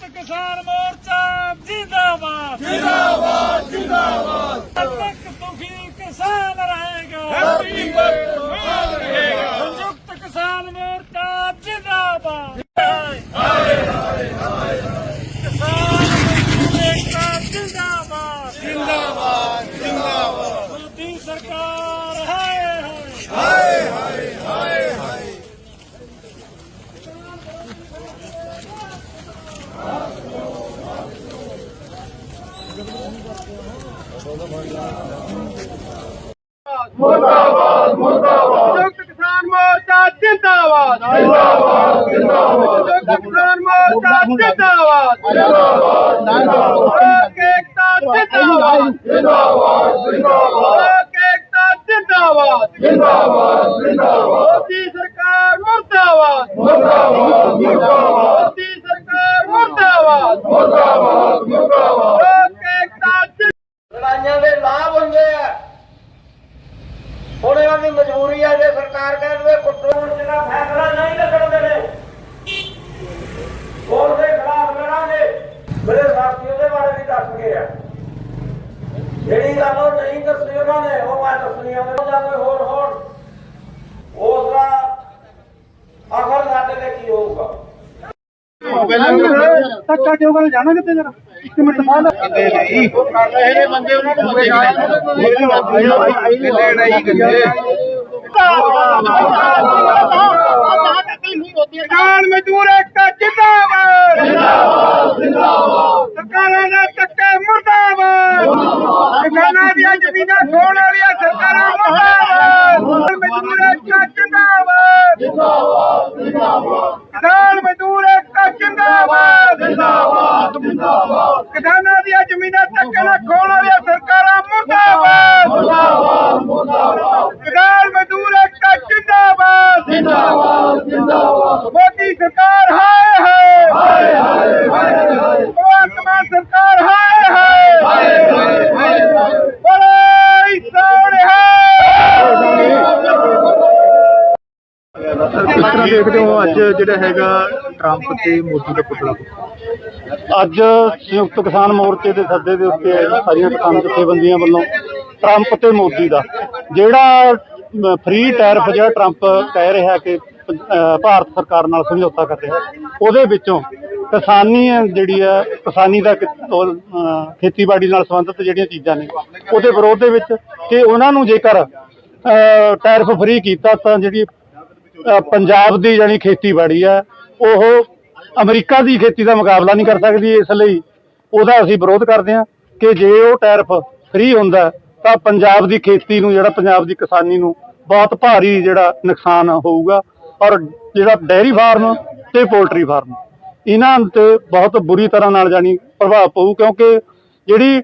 ਸੰਯੁਕਤ ਕਿਸਾਨ ਮੋਰਚਾ ਜਿੰਦਾਬਾਦ। ਜਿੰਦਾਬਾਦ ਜਿੰਦਾਬਾਦ। ਤੱਕ ਦੁਖੀ ਕਿਸਾਨ ਰਹੇਗਾ। ਹੈਪੀ ਕਿਸਾਨ ਰਹੇਗਾ। ਸੰਯੁਕਤ ਕਿਸਾਨ ਮੋਰਚਾ ਜਿੰਦਾਬਾਦ। ਹਾਏ ਹਾਏ ਹਾਏ ਕਿਸਾਨ ਮੋਰਚਾ ਜਿੰਦਾਬਾਦ। ਜਿੰਦਾਬਾਦ ਜਿੰਦਾਬਾਦ। ਮੋਦੀ ਸਰਕਾਰ ਮੁਰਦਾਬਾਦ ਮੁਰਦਾਬਾਦ ਸੰਯੁਕਤ ਕਿਸਾਨ ਮੋਰਚਾ ਜਿੰਦਾਬਾਦ ਜਿੰਦਾਬਾਦ ਜਿੰਦਾਬਾਦ ਸੰਯੁਕਤ ਕਿਸਾਨ ਮੋਰਚਾ ਜਿੰਦਾਬਾਦ ਜਿੰਦਾਬਾਦ ਜਿੰਦਾਬਾਦ ਏਕਤਾ ਜਿੰਦਾਬਾਦ ਜਿੰਦਾਬਾਦ ਜਿੰਦਾਬਾਦ ਏਕਤਾ ਜਿੰਦਾਬਾਦ ਜਿੰਦਾਬਾਦ ਜਿੰਦਾਬਾਦ ਮੋਦੀ ਸਰਕਾਰ ਮੁਰਦਾਬਾਦ ਮੁਰਦਾਬਾਦ ਮੁਰਦਾਬਾਦ ਮੋਦੀ ਸਰਕਾਰ ਮੁਰਦਾਬਾਦ ਮੁਰਦਾਬਾਦ ਮੁਰਦਾਬਾਦ। ਲੜਾਈਆਂ ਦੇ ਲਾਭ ਹੁੰਦੇ ਆ। ਹੁਣ ਇਹਨਾਂ ਦੀ ਮਜਬੂਰੀ ਆ ਜੇ ਸਰਕਾਰ ਕਹਿੰਦੇ ਕੁੱਟੋ ਜਿਹੜਾ ਫੈਸਲਾ ਨਹੀਂ ਲੱਗਣਦੇ ਨੇ ਹੋਰ ਦੇ ਖਿਲਾਫ ਲੜਾਂਗੇ। ਮੇਰੇ ਸਾਥੀ ਉਹਦੇ ਬਾਰੇ ਵੀ ਦੱਸ ਗਏ ਆ। ਜਿਹੜੀ ਗੱਲ ਉਹ ਨਹੀਂ ਦੱਸੀ ਉਹਨਾਂ ਨੇ, ਉਹ ਮੈਂ ਦੱਸਣੀ ਆ। ਉਹ ਕੋਈ ਹੋਰ ਹੋਰ ਉਸ ਦਾ ਅਖਰ ਸਾਡੇ ਤੇ ਕੀ ਹੋਊਗਾ? ਧੱਕਾ ਕਿਉਂ ਕਰ ਜਾਣਾ ਕਿੱਥੇ ਜਰਾ? ਇੱਕ ਮਿੰਟ ਬਾਅਦ ਇਹ ਬੰਦੇ ਉਹਨਾਂ ਨੂੰ ਕਿਸਾਨ ਮਜ਼ਦੂਰ ਏਕਤਾ ਜਿੰਦਾਬਾਦ। ਜਿੰਦਾਬਾਦ ਜਿੰਦਾਬਾਦ ਸਰਕਾਰਾਂ ਦਾ ਧੱਕਾ ਮੁਰਦਾਬਾਦ ਕਿਸਾਨਾਂ ਦੀਆਂ ਜ਼ਮੀਨਾਂ ਖੋਣ ਵਾਲੀਆਂ ਸਰਕਾਰਾਂ ਮੁਰਦਾਬਾਦ ਮਜ਼ਦੂਰ ਏਕਤਾ ਜਿੰਦਾਬਾਦ ਜਿੰਦਾਬਾਦ ਜਿੰਦਾਬਾਦ ਕਿਸਾਨ ਮਜ਼ਦੂਰ ਏਕਤਾ ਜਿੰਦਾਬਾਦ ਜਿੰਦਾਬਾਦ ਜਿੰਦਾਬਾਦ ਕਿਸਾਨਾਂ ਦੀਆਂ ਜ਼ਮੀਨਾਂ ਧੱਕੇ ਨਾਲ ਖੋਣ ਵਾਲੀਆਂ ਸਰਕਾਰਾਂ ਮੁਰਦਾਬਾਦ ਮੁਰਦਾਬਾਦ ਮੁਰਦਾਬਾਦ ਕਿਸਾਨ ਮਜ਼ਦੂਰ ਏਕਤਾ ਜਿੰਦਾਬਾਦ ਜਿੰਦਾਬਾਦ ਜਿੰਦਾਬਾਦ ਮੋਦੀ ਸਰਕਾਰ ਹਾਏ ਹਾਏ ਹਾਏ ਹਾਏ ਹਾਏ ਭਗਵੰਤ ਮਾਨ ਸਰਕਾਰ ਹਾਏ ਹਾਏ ਹਾਏ ਹਾਏ ਹਾਏ ਬੜੇ ਸੋਹਣੇ ਕਿਸ ਤਰ੍ਹਾਂ ਅੱਜ ਜਿਹੜਾ ਹੈਗਾ ਟਰੰਪ ਤੇ ਮੋਦੀ ਦਾ ਪੁਤਲਾ ਅੱਜ ਸੰਯੁਕਤ ਕਿਸਾਨ ਮੋਰਚੇ ਦੇ ਸੱਦੇ ਦੇ ਉੱਤੇ ਸਾਰੀਆਂ ਕਿਸਾਨ ਜਥੇਬੰਦੀਆਂ ਵੱਲੋਂ ਟਰੰਪ ਤੇ ਮੋਦੀ ਦਾ। ਜਿਹੜਾ ਫ੍ਰੀ ਟੈਰਫ ਜਿਹੜਾ ਟਰੰਪ ਕਹਿ ਰਿਹਾ ਕਿ ਭਾਰਤ ਸਰਕਾਰ ਨਾਲ ਸਮਝੌਤਾ ਕਰ ਰਿਹਾ, ਉਹਦੇ ਵਿੱਚੋਂ ਕਿਸਾਨੀ ਜਿਹੜੀ ਆ ਕਿਸਾਨੀ ਦਾ ਖੇਤੀਬਾੜੀ ਨਾਲ ਸੰਬੰਧਿਤ ਜਿਹੜੀਆਂ ਚੀਜ਼ਾਂ ਨੇ, ਉਹਦੇ ਵਿਰੋਧ ਦੇ ਵਿੱਚ ਕਿ ਉਹਨਾਂ ਨੂੰ ਜੇਕਰ ਟੈਰਫ ਫ੍ਰੀ ਕੀਤਾ ਤਾਂ ਜਿਹੜੀ ਪੰਜਾਬ ਦੀ ਜਾਨੀ ਖੇਤੀਬਾੜੀ ਆ, ਉਹ ਅਮਰੀਕਾ ਦੀ ਖੇਤੀ ਦਾ ਮੁਕਾਬਲਾ ਨਹੀਂ ਕਰ ਸਕਦੀ ਇਸ ਲਈ ਉਹਦਾ ਅਸੀਂ ਵਿਰੋਧ ਕਰਦੇ ਹਾਂ ਕਿ ਜੇ ਉਹ ਟੈਰਫ ਫ੍ਰੀ ਹੁੰਦਾ, ਤਾਂ ਪੰਜਾਬ ਦੀ ਖੇਤੀ ਨੂੰ, ਜਿਹੜਾ ਪੰਜਾਬ ਦੀ ਕਿਸਾਨੀ ਨੂੰ ਬਹੁਤ ਭਾਰੀ ਜਿਹੜਾ ਨੁਕਸਾਨ ਹੋਊਗਾ, ਔਰ ਜਿਹੜਾ ਡੈਰੀ ਫਾਰਮ ਤੇ ਪੋਲਟਰੀ ਫਾਰਮ, ਇਹਨਾਂ ਤੇ ਬਹੁਤ ਬੁਰੀ ਤਰ੍ਹਾਂ ਨਾਲ ਜਾਨੀ ਪ੍ਰਭਾਵ ਪਊ, ਕਿਉਂਕਿ ਜਿਹੜੀ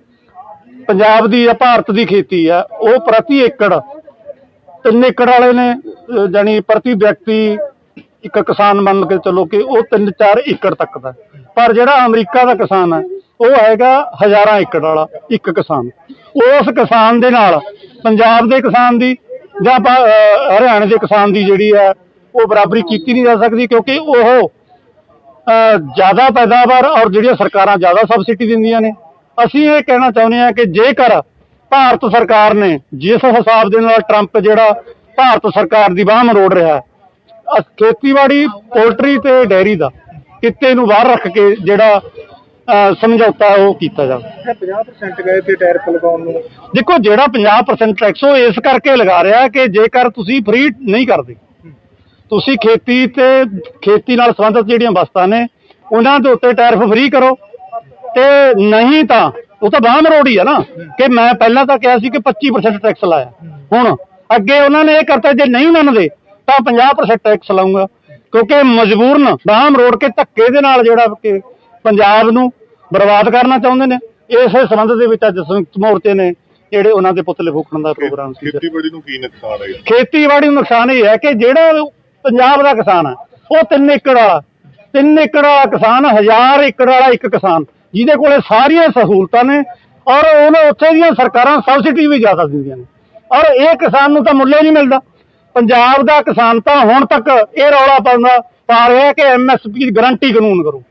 ਪੰਜਾਬ ਦੀ ਜਾਂ ਭਾਰਤ ਦੀ ਖੇਤੀ ਆ, ਉਹ ਪ੍ਰਤੀ ਏਕੜ ਤਿੰਨ ਏਕੜ ਵਾਲੇ ਨੇ, ਅਹ ਜਾਣੀ ਪ੍ਰਤੀ ਵਿਅਕਤੀ ਇੱਕ ਕਿਸਾਨ ਮੰਨ ਕੇ ਚੱਲੋ ਕਿ ਉਹ 3-4 ਏਕੜ ਤੱਕ ਦਾ ਪਰ ਜਿਹੜਾ ਅਮਰੀਕਾ ਦਾ ਕਿਸਾਨ ਹੈ, ਉਹ ਹੈਗਾ ਹਜ਼ਾਰਾਂ ਏਕੜ ਵਾਲਾ, ਇੱਕ ਕਿਸਾਨ। ਉਸ ਕਿਸਾਨ ਦੇ ਨਾਲ ਪੰਜਾਬ ਦੇ ਕਿਸਾਨ ਦੀ ਜਾਂ ਹਰਿਆਣੇ ਦੇ ਕਿਸਾਨ ਦੀ ਜਿਹੜੀ ਹੈ, ਉਹ ਬਰਾਬਰੀ ਕੀਤੀ ਨਹੀਂ ਜਾ ਸਕਦੀ ਕਿਉਂਕਿ ਉਹ ਜ਼ਿਆਦਾ ਪੈਦਾਵਾਰ ਔਰ ਜਿਹੜੀਆਂ ਸਰਕਾਰਾਂ ਜ਼ਿਆਦਾ ਸਬਸਿਡੀ ਦਿੰਦੀਆਂ ਨੇ, ਅਸੀਂ ਇਹ ਕਹਿਣਾ ਚਾਹੁੰਦੇ ਹਾਂ ਕਿ ਜੇਕਰ ਭਾਰਤ ਸਰਕਾਰ ਨੇ ਜਿਸ ਹਿਸਾਬ ਦੇ ਨਾਲ ਟਰੰਪ ਜਿਹੜਾ ਭਾਰਤ ਸਰਕਾਰ ਦੀ ਬਾਹ ਮਰੋੜ ਰਿਹਾ ਖੇਤੀਬਾੜੀ ਪੋਲਟਰੀ ਤੇ ਡੈਰੀ ਦਾ ਕਿੱਤੇ ਨੂੰ ਬਾਹਰ ਰੱਖ ਕੇ ਜਿਹੜਾ ਸਮਝੌਤਾ ਉਹ ਕੀਤਾ ਜਾਵੇ। 50% ਗਏ ਤੇ ਟੈਰਫ ਲਗਾਉਣ ਨੂੰ। ਦੇਖੋ ਜਿਹੜਾ 50% ਟੈਕਸ ਉਹ ਇਸ ਕਰਕੇ ਲਗਾ ਰਿਹਾ ਕਿ ਜੇਕਰ ਤੁਸੀਂ ਫ੍ਰੀ ਨਹੀਂ ਕਰਦੇ ਤੁਸੀਂ ਖੇਤੀ ਤੇ ਖੇਤੀ ਨਾਲ ਸੰਬੰਧਿਤ ਜਿਹੜੀਆਂ ਵਸਤਾਂ ਨੇ ਉਹਨਾਂ ਦੇ ਉੱਤੇ ਟੈਰਫ ਫ੍ਰੀ ਕਰੋ ਤੇ ਨਹੀਂ ਤਾਂ ਉਹ ਤਾਂ ਬਾਹਮ ਰੋਡ ਹੀ ਆ ਨਾ ਕਿ ਮੈਂ ਪਹਿਲਾਂ ਤਾਂ ਕਿਹਾ ਸੀ ਕਿ 25% ਟੈਕਸ ਲਾਇਆ। ਹੁਣ ਅੱਗੇ ਉਹਨਾਂ ਨੇ ਇਹ ਕਰਤਾ ਜੇ ਨਹੀਂ ਮੰਨਦੇ ਤਾਂ 50% ਟੈਕਸ ਲਾਉਂਗਾ ਕਿਉਂਕਿ ਮਜਬੂਰਨ ਬਾਹਮ ਰੋਡ ਕੇ ਧੱਕੇ ਦੇ ਨਾਲ ਜਿਹੜਾ ਕਿ ਪੰਜਾਬ ਨੂੰ ਬਰਬਾਦ ਕਰਨਾ ਚਾਹੁੰਦੇ ਨੇ ਇਸੇ ਸੰਬੰਧ ਦੇ ਵਿੱਚ ਅੱਜ ਸੰਯੁਕਤ ਮੋਰਚੇ ਨੇ ਜਿਹੜੇ ਉਹਨਾਂ ਦੇ ਪੁਤਲੇ ਫੂਕਣ ਦਾ ਪ੍ਰੋਗਰਾਮ ਸੀ ਖੇਤੀਬਾੜੀ ਨੂੰ ਕੀ ਨੁਕਸਾਨ ਹੈ ਖੇਤੀਬਾੜੀ ਨੂੰ ਨੁਕਸਾਨ ਇਹ ਹੈ ਕਿ ਜਿਹੜਾ ਪੰਜਾਬ ਦਾ ਕਿਸਾਨ ਹੈ ਉਹ 3 ਏਕੜ ਵਾਲਾ 3 ਏਕੜ ਵਾਲਾ ਕਿਸਾਨ 1000 ਏਕੜ ਵਾਲਾ ਇੱਕ ਕਿਸਾਨ। ਜਿਹਦੇ ਕੋਲੇ ਸਾਰੀਆਂ ਸਹੂਲਤਾਂ ਨੇ ਔਰ ਉਹਨੇ ਉੱਥੇ ਦੀਆਂ ਸਰਕਾਰਾਂ ਸਬਸਿਡੀ ਵੀ ਜ਼ਿਆਦਾ ਦਿੰਦੀਆਂ ਨੇ। ਔਰ ਇਹ ਕਿਸਾਨ ਨੂੰ ਤਾਂ ਮੁੱਲ ਨਹੀਂ ਮਿਲਦਾ। ਪੰਜਾਬ ਦਾ ਕਿਸਾਨ ਤਾਂ ਹੁਣ ਤੱਕ ਇਹ ਰੌਲਾ ਪਾਉਂਦਾ, ਪਾ ਰਿਹਾ ਕਿ ਐਮਐਸਪੀ ਦੀ ਗਾਰੰਟੀ ਕਾਨੂੰਨ ਕਰੋ।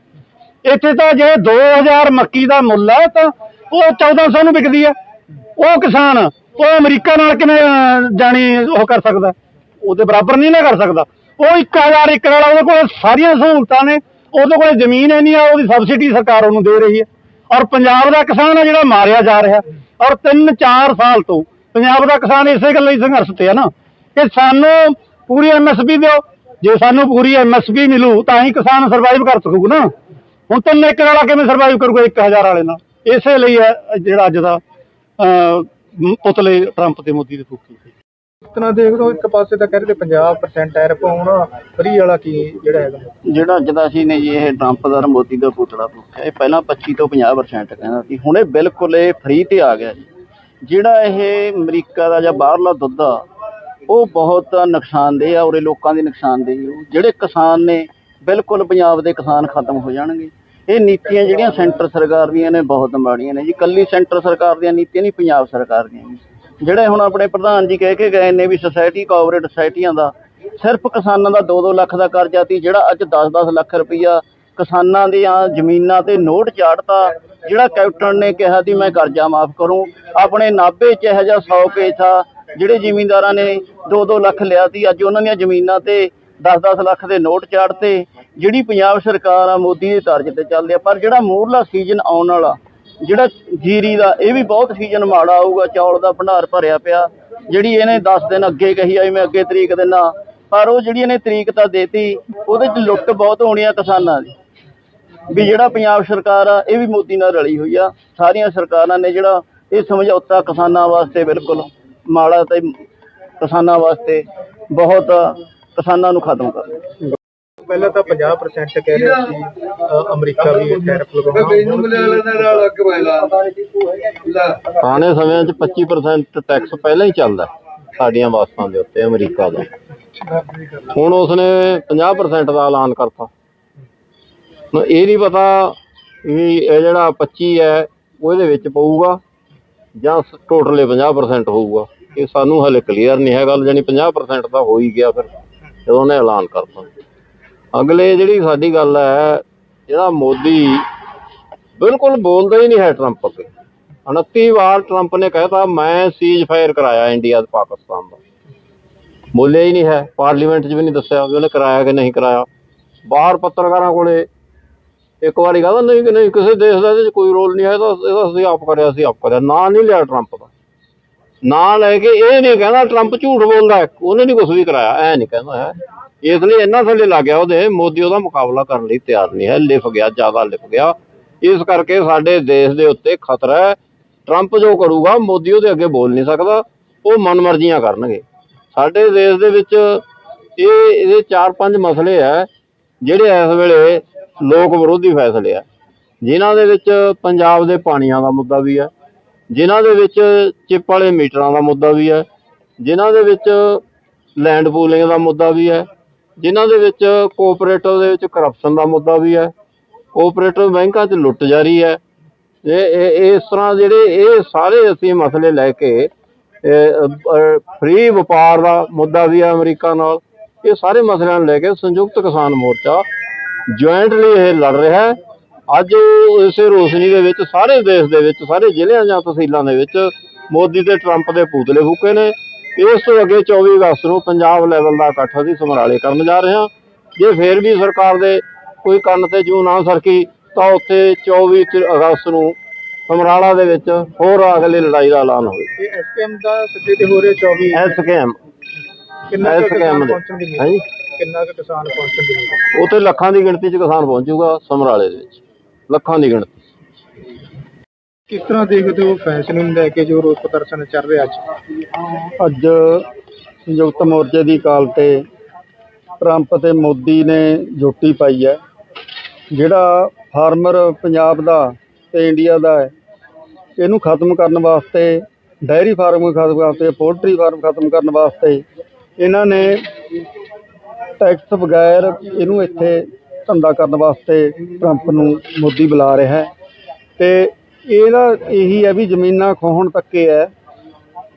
ਇੱਥੇ ਤਾਂ ਜੇ 2000 ਮੱਕੀ ਦਾ ਮੁੱਲ ਹੈ ਤਾਂ ਉਹ 1400 ਨੂੰ ਵਿਕਦੀ ਹੈ। ਉਹ ਕਿਸਾਨ, ਉਹ ਅਮਰੀਕਾ ਨਾਲ ਕਿਵੇਂ ਜਾਣੀ ਉਹ ਕਰ ਸਕਦਾ? ਉਹਦੇ ਬਰਾਬਰ ਨਹੀਂ ਨਾ ਕਰ ਸਕਦਾ। ਉਹ 1000 ਏਕੜ ਵਾਲਾ ਉਹਦੇ ਕੋਲ ਸਾਰੀਆਂ ਸਹੂਲਤਾਂ ਨੇ। ਉਹਦੇ ਕੋਲ ਜ਼ਮੀਨ ਹੈ ਨਹੀਂ ਆ ਉਹਦੀ ਸਬਸਿਡੀ ਸਰਕਾਰ ਉਹਨੂੰ ਦੇ ਰਹੀ ਹੈ। ਔਰ ਪੰਜਾਬ ਦਾ ਕਿਸਾਨ ਹੈ ਜਿਹੜਾ ਮਾਰਿਆ ਜਾ ਰਿਹਾ। ਔਰ 3-4 ਸਾਲ ਤੋਂ ਪੰਜਾਬ ਦਾ ਕਿਸਾਨ ਇਸੇ ਗੱਲ ਲਈ ਸੰਘਰਸ਼ ਤੇ ਆ ਨਾ। ਕਿ ਸਾਨੂੰ ਪੂਰੀ ਐਮਐਸਪੀ ਦਿਓ। ਜੇ ਸਾਨੂੰ ਪੂਰੀ ਐਮਐਸਪੀ ਮਿਲੂ ਤਾਂ ਹੀ ਕਿਸਾਨ ਸਰਵਾਈਵ ਕਰ ਸਕੂਗਾ ਨਾ। ਹੁਣ ਤਿੰਨ ਇੱਕ ਵਾਲਾ ਕਿਵੇਂ ਸਰਵਾਈਵ ਕਰੂਗਾ 1000 ਵਾਲੇ ਨਾਲ? ਇਸੇ ਲਈ ਹੈ ਜਿਹੜਾ ਅੱਜ ਦਾ ਅਹ, ਪੁਤਲੇ ਟਰੰਪ ਤੇ ਮੋਦੀ ਦੇ ਫੂਕੀ। ਸੀ ਦੇਖ ਲਓ, ਇੱਕ ਪਾਸੇ ਤਾਂ ਕਹਿੰਦੇ 50% ਟੈਰਿਫ ਆਉਣਾ ਫਰੀ ਵਾਲਾ ਕੀ ਜਿਹੜਾ ਹੈਗਾ? ਜਿਹੜਾ ਅੱਜ ਦਾ ਅਸੀਂ ਨੇ ਜੀ ਇਹ ਟਰੰਪ ਮੋਦੀ ਦਾ ਪੁਤਲਾ ਫੂਕਿਆ ਇਹ ਪਹਿਲਾਂ 25 ਤੋਂ 50% ਕਹਿੰਦਾ ਸੀ, ਹੁਣ ਇਹ ਬਿਲਕੁਲ ਇਹ ਫ੍ਰੀ ਤੇ ਆ ਗਿਆ ਜੀ। ਜਿਹੜਾ ਇਹ ਅਮਰੀਕਾ ਦਾ ਜਾਂ ਬਾਹਰਲਾ ਦੁੱਧ ਆ, ਉਹ ਬਹੁਤ ਨੁਕਸਾਨਦੇਹ ਆ, ਉਰੇ ਲੋਕਾਂ ਦੇ ਨੁਕਸਾਨਦੇਹ ਜਿਹੜੇ ਕਿਸਾਨ ਨੇ, ਬਿਲਕੁਲ ਪੰਜਾਬ ਦੇ ਕਿਸਾਨ ਖਤਮ ਹੋ ਜਾਣਗੇ। ਇਹ ਨੀਤੀਆਂ ਜਿਹੜੀਆਂ ਸੈਂਟਰ ਸਰਕਾਰ ਦੀਆਂ ਨੇ, ਬਹੁਤ ਮਾੜੀਆਂ ਨੇ ਜੀ। ਕੱਲੀ ਸੈਂਟਰ ਸਰਕਾਰ ਦੀਆਂ ਨੀਤੀਆਂ ਨਹੀਂ, ਪੰਜਾਬ ਸਰਕਾਰ ਦੀਆਂ ਜਿਹੜੇ ਹੁਣ ਆਪਣੇ ਪ੍ਰਧਾਨ ਜੀ ਕਹਿ ਕੇ ਗਏ ਨੇ ਵੀ ਸੁਸਾਇਟੀ ਕੋਆਪਰੇਟਿਵ ਸੁਸਾਇਟੀਆਂ ਦਾ, ਸਿਰਫ ਕਿਸਾਨਾਂ ਦਾ 2-2 ਲੱਖ ਦਾ ਕਰਜ਼ਾ ਸੀ, ਜਿਹੜਾ ਅੱਜ 10-10 ਲੱਖ ਰੁਪਈਆ ਕਿਸਾਨਾਂ ਦੀਆਂ ਜ਼ਮੀਨਾਂ ਤੇ ਨੋਟ ਚਾੜਤਾ, ਜਿਹੜਾ ਕੈਪਟਨ ਨੇ ਕਿਹਾ ਸੀ, ਮੈਂ ਕਰਜ਼ਾ ਮਾਫ ਕਰੂੰ। ਆਪਣੇ ਨਾਭੇ 'ਚ ਇਹੋ ਜਿਹਾ 100 ਕੇਸ ਆ, ਜਿਹੜੇ ਜ਼ਿਮੀਂਦਾਰਾਂ ਨੇ 2-2 ਲੱਖ ਲਿਆ ਸੀ, ਅੱਜ ਉਹਨਾਂ ਦੀਆਂ ਜ਼ਮੀਨਾਂ ਤੇ 10-10 ਲੱਖ ਦੇ ਨੋਟ ਚਾੜਤੇ, ਜਿਹੜੀ ਪੰਜਾਬ ਸਰਕਾਰ ਆ, ਮੋਦੀ ਦੇ ਤਰਜ਼ ਤੇ ਚੱਲਦੀ ਆ। ਪਰ ਜਿਹੜਾ ਮੋਹਰਲਾ ਸੀਜ਼ਨ ਆਉਣ ਵਾਲਾ ਜਿਹੜਾ ਜੀਰੀ ਦਾ, ਇਹ ਵੀ ਬਹੁਤ ਸੀਜ਼ਨ ਮਾੜਾ ਆਊਗਾ, ਚੌਲ ਦਾ ਭੰਡਾਰ ਭਰਿਆ ਪਿਆ। ਜਿਹੜੀ ਇਹਨੇ 10 ਦਿਨ ਅੱਗੇ ਕਹੀ ਆਈ ਮੈਂ ਅੱਗੇ ਤਰੀਕ ਦਿਨਾ, ਪਰ ਉਹ ਜਿਹੜੀ ਇਹਨੇ ਤਰੀਕ ਤਾਂ ਦੇਤੀ, ਉਹਦੇ 'ਚ ਲੁੱਟ ਬਹੁਤ ਹੋਣੀ ਆ ਕਿਸਾਨਾਂ ਦੀ। ਵੀ ਜਿਹੜਾ ਪੰਜਾਬ ਸਰਕਾਰ ਆ, ਇਹ ਵੀ ਮੋਦੀ ਨਾਲ ਰਲੀ ਹੋਈ ਆ। ਸਾਰੀਆਂ ਸਰਕਾਰਾਂ ਨੇ ਜਿਹੜਾ ਇਹ ਸਮਝੌਤਾ ਕਿਸਾਨਾਂ ਵਾਸਤੇ ਬਿਲਕੁਲ ਮਾੜਾ ਤੇ ਕਿਸਾਨਾਂ ਵਾਸਤੇ ਬਹੁਤ ਕਿਸਾਨਾਂ ਨੂੰ ਖਤਮ ਕਰ ਪਹਿਲਾਂ ਤਾਂ 50% ਕਹਿ ਰਹੇ ਸੀ ਅ, ਅਮਰੀਕਾ ਵੀ ਟੈਰਿਫ ਲਗਾਉਣਾ। ਆਉਣੇ ਸਮਿਆਂ 'ਚ 25% ਟੈਕਸ ਪਹਿਲਾਂ ਹੀ ਚੱਲਦਾ ਸਾਡੀਆਂ ਵਸਤਾਂ ਦੇ ਉੱਤੇ ਅਮਰੀਕਾ ਦਾ। ਹੁਣ ਉਸਨੇ 50% ਦਾ ਐਲਾਨ ਕਰਤਾ। ਹੁਣ ਇਹ ਨਹੀਂ ਪਤਾ ਵੀ ਇਹ ਜਿਹੜਾ 25 ਹੈ ਉਹਦੇ ਵਿੱਚ ਪਊਗਾ ਜਾਂ ਟੋਟਲੇ 50% ਹੋਊਗਾ। ਇਹ ਸਾਨੂੰ ਹਲੇ ਕਲੀਅਰ ਨਹੀਂ ਹੈ ਗੱਲ ਜਾਨੀ 50% ਤਾਂ ਹੋ ਹੀ ਗਿਆ ਫਿਰ ਜਦੋਂ ਉਹਨੇ ਐਲਾਨ ਕਰਤਾ। ਅਗਲੇ ਜਿਹੜੀ ਸਾਡੀ ਗੱਲ ਹੈ, ਜਿਹੜਾ ਮੋਦੀ ਬਿਲਕੁਲ ਬੋਲਦਾ ਹੀ ਨਹੀਂ ਹੈ ਟਰੰਪ ਅੱਗੇ। 29 ਵਾਰ ਟਰੰਪ ਨੇ ਕਹਿਤਾ ਮੈਂ ਸੀਜ਼ ਫਾਇਰ ਕਰਾਇਆ ਇੰਡੀਆ ਤੇ ਪਾਕਿਸਤਾਨ ਦਾ। ਬੋਲਿਆ ਹੀ ਨਹੀਂ ਹੈ, ਪਾਰਲੀਮੈਂਟ 'ਚ ਵੀ ਨਹੀਂ ਦੱਸਿਆ ਵੀ ਉਹਨੇ ਕਰਾਇਆ ਕਿ ਨਹੀਂ ਕਰਾਇਆ। ਬਾਹਰ ਪੱਤਰਕਾਰਾਂ ਕੋਲੇ ਇੱਕ ਵਾਰੀ ਕਹਿੰਦਾ, ਨਹੀਂ ਕਿ ਨਹੀਂ, ਕਿਸੇ ਦੇਸ਼ ਦਾ ਇਹਦੇ 'ਚ ਕੋਈ ਰੋਲ ਨਹੀਂ ਹੈ ਇਹਦਾ ਇਹਦਾ ਅਸੀਂ ਆਪ ਕਰਿਆ, ਅਸੀਂ ਆਪ ਕਰਿਆ। ਨਾਂ ਨਹੀਂ ਲਿਆ ਟਰੰਪ ਦਾ। ਨਾਂ ਲੈ ਕੇ ਇਹ ਨਹੀਂ ਕਹਿੰਦਾ ਟਰੰਪ ਝੂਠ ਬੋਲਦਾ ਉਹਨੇ ਨਹੀਂ ਕੁਝ ਵੀ ਕਰਾਇਆ, ਐ ਨਹੀਂ ਕਹਿੰਦਾ ਹੈ। ਇਸ ਲਈ ਇਹਨਾਂ ਥੱਲੇ ਲੱਗ ਗਿਆ ਉਹਦੇ, ਮੋਦੀ ਉਹਦਾ ਮੁਕਾਬਲਾ ਕਰਨ ਲਈ ਤਿਆਰ ਨਹੀਂ ਹੈ, ਲਿਫ ਗਿਆ, ਜ਼ਿਆਦਾ ਲਿਫ ਗਿਆ। ਇਸ ਕਰਕੇ ਸਾਡੇ ਦੇਸ਼ ਦੇ ਉੱਤੇ ਖਤਰਾ ਹੈ। ਟਰੰਪ ਜੋ ਕਰੂਗਾ, ਮੋਦੀ ਉਹਦੇ ਅੱਗੇ ਬੋਲ ਨਹੀਂ ਸਕਦਾ, ਉਹ ਮਨਮਰਜ਼ੀਆਂ ਕਰਨਗੇ। ਸਾਡੇ ਦੇਸ਼ ਦੇ ਵਿੱਚ ਇਹ, ਇਹਦੇ ਚਾਰ ਪੰਜ ਮਸਲੇ ਆ ਜਿਹੜੇ ਇਸ ਵੇਲੇ ਲੋਕ ਵਿਰੋਧੀ ਫੈਸਲੇ ਆ। ਜਿਨ੍ਹਾਂ ਦੇ ਵਿੱਚ ਪੰਜਾਬ ਦੇ ਪਾਣੀਆਂ ਦਾ ਮੁੱਦਾ ਵੀ ਹੈ, ਜਿਨ੍ਹਾਂ ਦੇ ਵਿੱਚ ਚਿੱਪ ਵਾਲੇ ਮੀਟਰਾਂ ਦਾ ਮੁੱਦਾ ਵੀ ਹੈ, ਜਿਨ੍ਹਾਂ ਦੇ ਵਿੱਚ ਲੈਂਡ ਪੂਲਿੰਗ ਦਾ ਮੁੱਦਾ ਵੀ ਹੈ ਜਿਨ੍ਹਾਂ ਦੇ ਵਿੱਚ ਕੋਆਪਰੇਟਿਵ ਦੇ ਵਿੱਚ ਕਰਪਸ਼ਨ ਦਾ ਮੁੱਦਾ ਵੀ ਹੈ ਕੋਆਪਰੇਟਿਵ ਬੈਂਕਾਂ 'ਚ ਲੁੱਟ ਜਾਰੀ ਹੈ ਇਹ, ਇਹ- ਇਸ ਤਰ੍ਹਾਂ ਜਿਹੜੇ ਇਹ ਸਾਰੇ ਅਸੀਂ ਮਸਲੇ ਲੈ ਕੇ ਫ੍ਰੀ ਵਪਾਰ ਦਾ ਮੁੱਦਾ ਵੀ ਹੈ ਅਮਰੀਕਾ ਨਾਲ, ਇਹ ਸਾਰੇ ਮਸਲਿਆਂ ਨੂੰ ਲੈ ਕੇ ਸੰਯੁਕਤ ਕਿਸਾਨ ਮੋਰਚਾ ਜੁਆਇੰਟਲੀ ਇਹ ਲੜ ਰਿਹਾ ਹੈ। ਅੱਜ ਇਸੇ ਰੋਸ਼ਨੀ ਦੇ ਵਿੱਚ ਸਾਰੇ ਦੇਸ਼ ਦੇ ਵਿੱਚ, ਸਾਰੇ ਜ਼ਿਲ੍ਹਿਆਂ ਜਾਂ ਤਹਿਸੀਲਾਂ ਦੇ ਵਿੱਚ ਮੋਦੀ ਤੇ ਟਰੰਪ ਦੇ ਪੂਤਲੇ ਫੂਕੇ ਨੇ। ਇਸ ਤੋਂ ਅੱਗੇ 24 ਅਗਸਤ ਨੂੰ ਪੰਜਾਬ ਲੈਵਲ ਦਾ ਇਕੱਠ ਅਸੀਂ ਸਮਰਾਲੇ ਕਰਨ ਜਾ ਰਹੇ ਹਾਂ। ਜੇ ਫੇਰ ਵੀ ਸਰਕਾਰ ਦੇ ਕੋਈ ਕੰਨ ਤੇ ਜੂ ਨਾ ਸਰਕੀ ਤਾਂ ਉੱਥੇ 24 ਚ- ਅਗਸਤ ਨੂੰ ਸਮਰਾਲਾ ਦੇ ਵਿੱਚ ਹੋਰ ਅਗਲੀ ਲੜਾਈ ਦਾ ਐਲਾਨ ਹੋਵੇ। ਇਹ ਐਸਕੇਐਮ ਦਾ ਸਿੱਧੇ ਤੇ ਹੋ ਰਿਹਾ 24 ਐਸਕੇਐਮ ਕਿੰਨਾ ਕਿਸਾਨ ਦੇ। ਪਹੁੰਚਣ ਦੀ ਹਾਂਜੀ। ਉਮੀਦ ਕਿੰਨਾ ਕੁ ਕਿਸਾਨ ਪਹੁੰਚਣ ਦੀ ਉਮੀਦ? ਉੱਥੇ ਲੱਖਾਂ ਦੀ ਗਿਣਤੀ 'ਚ ਕਿਸਾਨ ਪਹੁੰਚੂਗਾ ਸਮਰਾਲੇ ਦੇ ਵਿੱਚ। ਲੱਖਾਂ ਦੀ ਗਿਣਤੀ। ਕਿਸ ਤਰ੍ਹਾਂ ਦੇਖਦੇ ਹੋ ਫੈਸਲੇ ਨੂੰ ਲੈ ਕੇ ਜੋ ਰੋਸ ਪ੍ਰਦਰਸ਼ਨ ਚੱਲ ਰਿਹਾ ਅੱਜ? ਅੱਜ ਸੰਯੁਕਤ ਮੋਰਚੇ ਦੀ ਕਾਲ ਤੇ ਟਰੰਪ ਤੇ ਮੋਦੀ ਨੇ ਜੋਟੀ ਪਾਈ ਹੈ। ਜਿਹੜਾ ਫਾਰਮਰ ਪੰਜਾਬ ਦਾ ਤੇ ਇੰਡੀਆ ਦਾ ਹੈ, ਇਹਨੂੰ ਖਤਮ ਕਰਨ ਵਾਸਤੇ ਡਾਇਰੀ ਫਾਰਮ ਖਤਮ ਵਾਸਤੇ, ਪੋਲਟਰੀ ਫਾਰਮ ਖਤਮ ਕਰਨ ਵਾਸਤੇ ਇਹਨਾਂ ਨੇ ਟੈਕਸ ਬਗੈਰ ਇਹਨੂੰ ਇੱਥੇ ਧੰਦਾ ਕਰਨ ਵਾਸਤੇ ਟਰੰਪ ਨੂੰ ਮੋਦੀ ਬੁਲਾ ਰਿਹਾ ਹੈ। ਤੇ ਇਹਦਾ ਇਹੀ ਹੈ ਵੀ ਜ਼ਮੀਨਾਂ ਖੋਹਣ ਤੱਕੇ ਹੈ।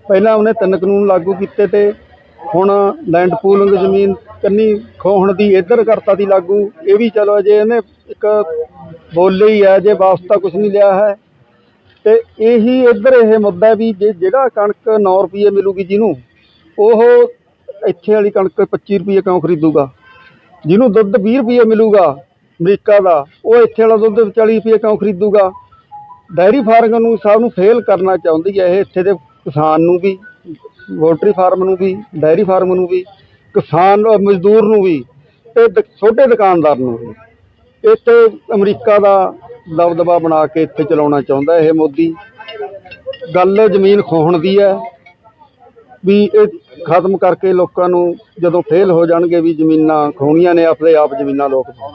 ਪਹਿਲਾਂ ਉਹਨੇ ਤਿੰਨ ਕਾਨੂੰਨ ਲਾਗੂ ਕੀਤੇ ਤੇ ਹੁਣ ਲੈਂਡ ਪੂਲਿੰਗ ਜ਼ਮੀਨ ਕੰਨੀ ਖੋਹਣ ਦੀ, ਇੱਧਰ ਕਰਤਾ ਦੀ ਲਾਗੂ। ਇਹ ਵੀ ਚਲੋ ਜੇ ਇਹਨੇ ਇੱਕ ਬੋਲੇ ਹੀ ਹੈ ਜੇ ਵਾਸਤਾ ਕੁਝ ਨਹੀਂ ਲਿਆ ਹੈ। ਤੇ ਇਹੀ ਇੱਧਰ ਇਹ ਮੁੱਦਾ ਵੀ ਜੇ ਜਿਹੜਾ ਕਣਕ 9 ਰੁਪਏ ਮਿਲੂਗੀ ਜਿਹਨੂੰ, ਉਹ ਇੱਥੇ ਵਾਲੀ ਕਣਕ 25 ਰੁਪਏ ਕਿਉਂ ਖਰੀਦੂਗਾ? ਜਿਹਨੂੰ ਦੁੱਧ 20 ਰੁਪਏ ਮਿਲੂਗਾ ਅਮਰੀਕਾ ਦਾ, ਉਹ ਇੱਥੇ ਵਾਲਾ ਦੁੱਧ 40 ਰੁਪਏ ਕਿਉਂ ਖਰੀਦੂਗਾ? ਡਾਇਰੀ ਫਾਰਮ ਨੂੰ ਸਭ ਨੂੰ ਫੇਲ ਕਰਨਾ ਚਾਹੁੰਦੀ ਹੈ, ਇਹ ਇੱਥੇ ਦੇ ਕਿਸਾਨ ਨੂੰ ਵੀ ਪੋਲਟਰੀ ਫਾਰਮ ਨੂੰ ਵੀ ਡਾਇਰੀ ਫਾਰਮ ਨੂੰ ਵੀ, ਕਿਸਾਨ ਮਜ਼ਦੂਰ ਨੂੰ ਵੀ ਤੇ ਦ- ਛੋਟੇ ਦੁਕਾਨਦਾਰ ਨੂੰ ਵੀ। ਇੱਥੇ ਅਮਰੀਕਾ ਦਾ ਦਬਦਬਾ ਬਣਾ ਕੇ ਇੱਥੇ ਚਲਾਉਣਾ ਚਾਹੁੰਦਾ ਇਹ ਮੋਦੀ। ਗੱਲ ਜ਼ਮੀਨ ਖੋਹਣ ਦੀ ਹੈ, ਵੀ ਇਹ ਖਤਮ ਕਰਕੇ ਲੋਕਾਂ ਨੂੰ ਜਦੋਂ ਫੇਲ ਹੋ ਜਾਣਗੇ ਵੀ ਜ਼ਮੀਨਾਂ ਖੋਣੀਆਂ ਨੇ, ਆਪਣੇ ਆਪ ਜ਼ਮੀਨਾਂ ਲੋਕ ਪਾਉਣ